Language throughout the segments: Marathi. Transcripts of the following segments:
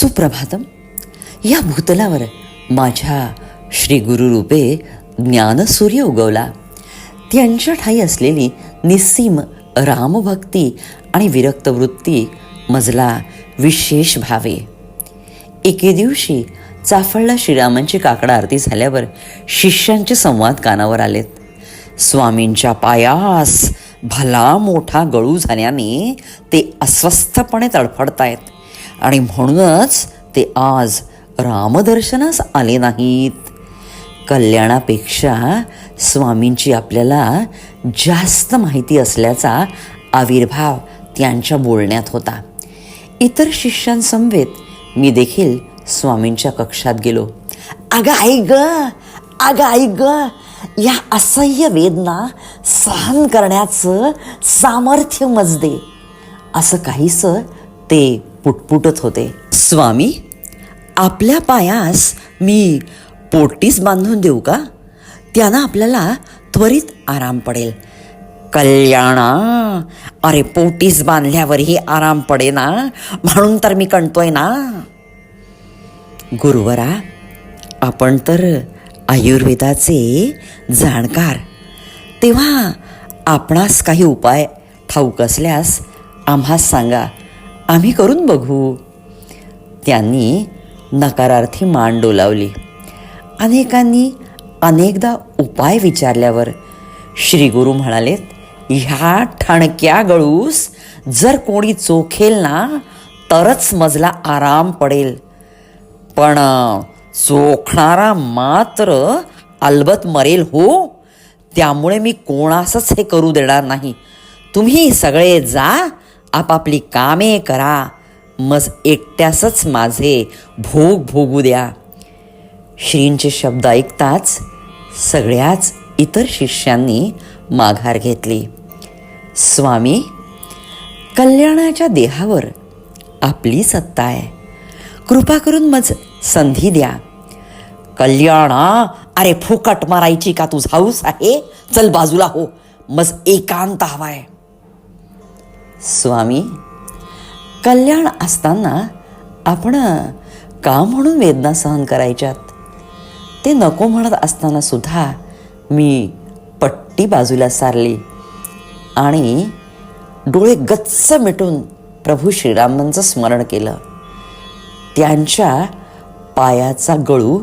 सुप्रभातम. या भूतलावर माझ्या श्री गुरुरूपे ज्ञानसूर्य उगवला. त्यांच्या ठाई असलेली निस्सीम रामभक्ती आणि विरक्त वृत्ती मजला विशेष भावे. एके दिवशी चाफळला श्रीरामांची काकडा आरती झाल्यावर शिष्यांचे संवाद कानावर आलेत. स्वामींच्या पायास भला मोठा गळू झाल्याने ते अस्वस्थपणे तडफडतायत. आणि म्हणूनच ते आज रामदर्शनास आले नाहीत. कल्याणापेक्षा स्वामींची आपल्याला जास्त माहिती असल्याचा आविर्भाव त्यांच्या बोलण्यात होता. इतर शिष्यांसमवेत मी देखील स्वामींच्या कक्षात गेलो. अगं आई ग अगं आई ग या असह्य वेदना सहन करण्याचं सामर्थ्य मजदे. असं काहीसं ते पुटपुटत होते. स्वामी आपल्या पायास मी पोटीस बांधून देऊ का? त्यानं आपल्याला त्वरित आराम पडेल. कल्याणा अरे पोटीस बांधल्यावरही आराम पडे ना म्हणून तर मी कणतोय ना. गुरुवरा आपण तर आयुर्वेदाचे जाणकार. तेव्हा आपणास काही उपाय ठाऊक असल्यास आम्हास सांगा. आम्ही करून बघू. त्यांनी नकारार्थी मान डोलावली. अनेकांनी अनेकदा उपाय विचारल्यावर श्रीगुरु म्हणालेत ह्या ठणक्या गळूस जर कोणी चोखेल ना तरच मजला आराम पडेल. पण चोखणारा मात्र अलबत मरेल हो. त्यामुळे मी कोणासच हे करू देणार नाही. तुम्ही सगळे जा आपापली कामे करा. मज एकट्यासच माझे भोग भोगू द्या. श्रींचे शब्द ऐकताच सगळ्याच इतर शिष्यांनी माघार घेतली. स्वामी कल्याणाच्या देहावर आपली सत्ता आहे. कृपा करून मज संधी द्या. कल्याणा अरे फुकट मारायची का तू हाऊस आहे? चल बाजूला हो. मज एकांत हवाय. स्वामी कल्याण असताना आपण का म्हणून वेदना सहन करायच्यात? ते नको म्हणत असताना सुद्धा मी पट्टी बाजूला सारली आणि डोळे गच्च मिटून प्रभू श्रीरामांचं स्मरण केलं. त्यांच्या पायाचा गळू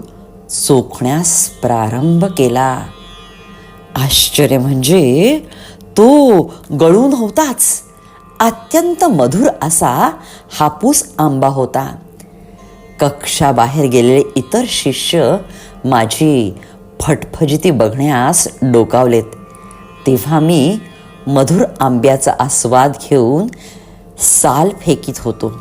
चोखण्यास प्रारंभ केला. आश्चर्य म्हणजे तो गळू नव्हताच. अत्यंत मधुर असा हापूस आंबा होता. कक्षाबाहेर गेलेले इतर शिष्य माझी फटफजिती बघण्यास डोकावलेत. तेव्हा मी मधुर आंब्याचा आस्वाद घेऊन साल फेकीत होतो.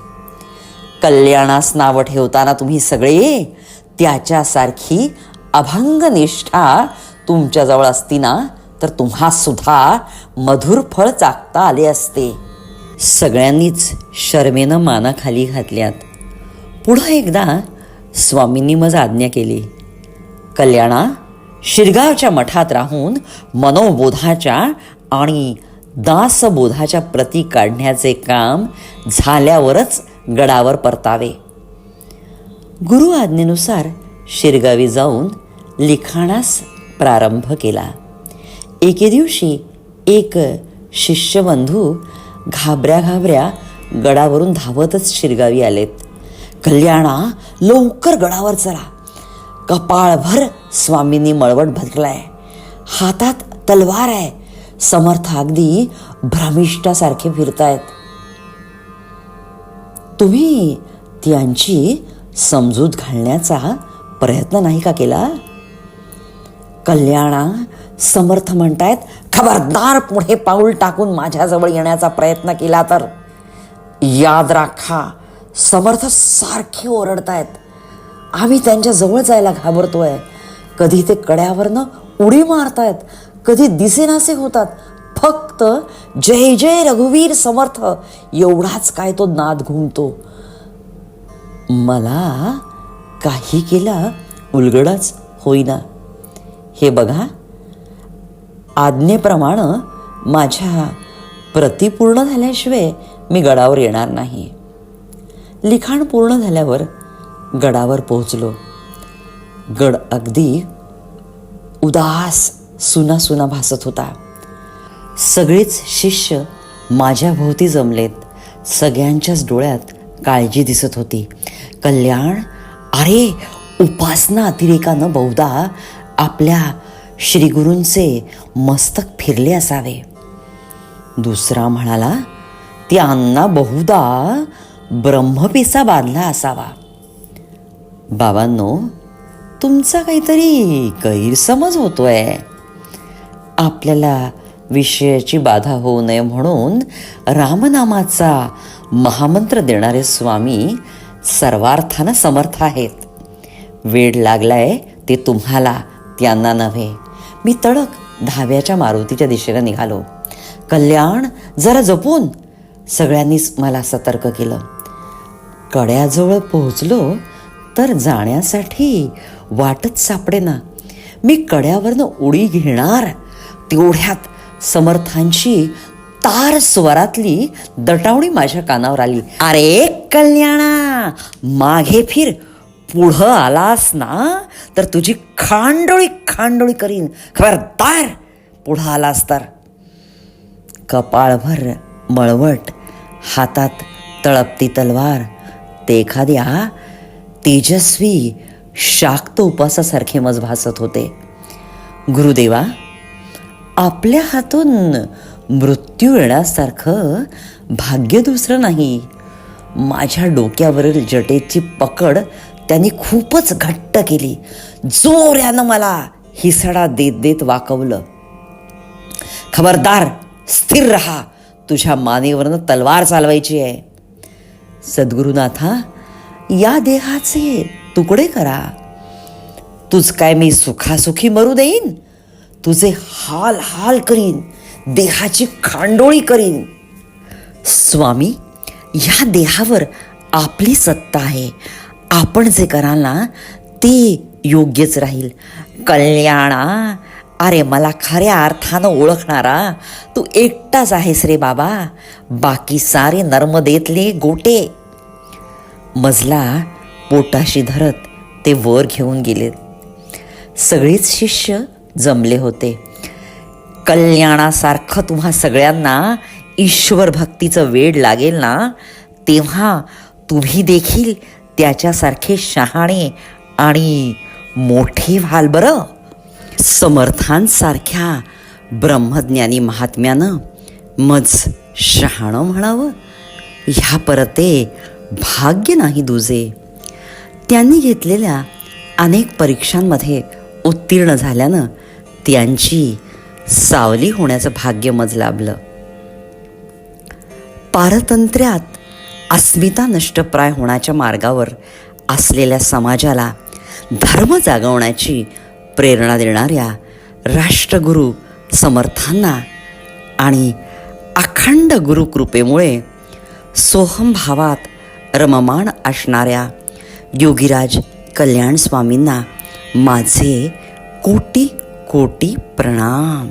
कल्याणास नावं ठेवताना तुम्ही सगळे त्याच्यासारखी अभंग निष्ठा तुमच्याजवळ असती ना तर तुम्हा सुद्धा मधुर फळ चाकता आले असते. सगळ्यांनीच शर्मेनं माना खाली घातल्यात. पुढं एकदा स्वामींनी मज आज्ञा केली. कल्याणा शिरगावच्या मठात राहून मनोबोधाच्या आणि दासबोधाच्या प्रती काढण्याचे काम झाल्यावरच गडावर परतावे. गुरु आज्ञेनुसार शिरगावी जाऊन लिखाणास प्रारंभ केला. एके दिवशी एक शिष्यबंधू घाबऱ्या घाबऱ्या गडावरून धावतच शिरगावी आलेत. कल्याणा लवकर गडावर चला. कपाळभर स्वामींनी मळवट भरलाय. हातात तलवार आहे. समर्थ अगदी भ्रमिष्ठासारखे फिरतायत. तुम्ही त्यांची समजूत घालण्याचा प्रयत्न नाही का केला? कल्याणा समर्थ म्हणतायत खबरदार पुढे पाऊल टाकून माझ्याजवळ येण्याचा प्रयत्न केला तर. याद राखा समर्थ सारखे ओरडतायत. आम्ही त्यांच्या जवळ जायला घाबरतोय. कधी ते कड्यावरनं उडी मारतायत कधी दिसेनासे होतात. फक्त जय जय रघुवीर समर्थ एवढाच काय तो नाद घुमतो. मला काही केला उलगडच होईना. हे बघा आज्ञेप्रमाणे माझ्या प्रतिपूर्ण झाल्याशिवाय मी गडावर येणार नाही. लिखाण पूर्ण झाल्यावर गडावर पोहोचलो. गड अगदी उदास सुना सुना भासत होता. सगळेच शिष्य माझ्या भोवती जमलेत. सगळ्यांच्याच डोळ्यात काळजी दिसत होती. कल्याण अरे उपासना अतिरेकानं बहुधा आपल्या श्रीगुरूंचे मस्तक फिरले असावे. दुसरा म्हणाला त्यांना बहुधा ब्रह्मपिसा बांधला असावा. बाबांनो तुमचा काहीतरी गैरसमज होतोय. आपल्याला विषयाची बाधा होऊ नये म्हणून रामनामाचा महामंत्र देणारे स्वामी सर्वार्थानं समर्थ आहेत. वेळ लागलाय ते तुम्हाला त्यांना नव्हे. मी तडक धाव्याच्या मारुतीच्या दिशेला निघालो. कल्याण जरा जपून. सगळ्यांनीच मला सतर्क केलं. कड्याजवळ पोहोचलो तर जाण्यासाठी वाटच सापडेना. मी कड्यावरनं उडी घेणार. तेवढ्यात समर्थांची तार स्वरातली दटावणी माझ्या कानावर आली. अरे कल्याणा मागे फिर. पुढं आलास ना तर तुझी खांडोळी खांडोळी करीन. खबरदार पुढं आलास तर. कपाळभर मळवट हातात तळपती तलवार. ते एखाद्या तेजस्वी शाक्त उपासासारखे मज भासत होते. गुरुदेवा आपल्या हातून मृत्यू येण्यासारखं भाग्य दुसरं नाही. माझ्या डोक्यावरील जटेची पकड त्यांनी खूपच घट्ट केली. जोऱ्यानं मला हिसडा देत देत वाकवलं. खबरदार स्थिर रहा. तुझ्या मानेवरनं तलवार चालवायची आहे. सद्गुरुनाथा या देहाचे तुकडे करा. तुझ काय मी सुखासुखी मरू देईन? तुझे हाल हाल करीन. देहाची खांडोळी करीन. स्वामी ह्या देहावर आपली सत्ता आहे. आपण जे कराल ना ते योग्यच राहील. कल्याणा अरे मला खऱ्या अर्थानं ओळखणारा तू एकटाच आहेस रे बाबा. बाकी सारे नर्मदेतले गोटे. मजला पोटाशी धरत ते वर घेऊन गेलेत सगळेच शिष्य जमले होते. कल्याणासारखं तुम्हा सगळ्यांना ईश्वर भक्तीचं वेड लागेल ना तेव्हा तुम्ही देखील त्याच्यासारखे शहाणे आणि मोठे व्हाल बरं. समर्थांसारख्या ब्रह्मज्ञानी महात्म्यानं मज शहाणं म्हणावं. ह्या परते भाग्य नाही दुजे. त्यांनी घेतलेल्या अनेक परीक्षांमध्ये उत्तीर्ण झाल्यानं त्यांची सावली होण्याचं भाग्य मज लाभलं. पारतंत्र्यात अस्मिता नष्टप्राय होण्याच्या मार्गावर असलेल्या समाजाला धर्म जागवण्याची प्रेरणा देणाऱ्या राष्ट्रगुरू समर्थांना आणि अखंड गुरुकृपेमुळे सोहम भावात रममाण असणाऱ्या योगीराज कल्याण स्वामींना माझे कोटी कोटी प्रणाम.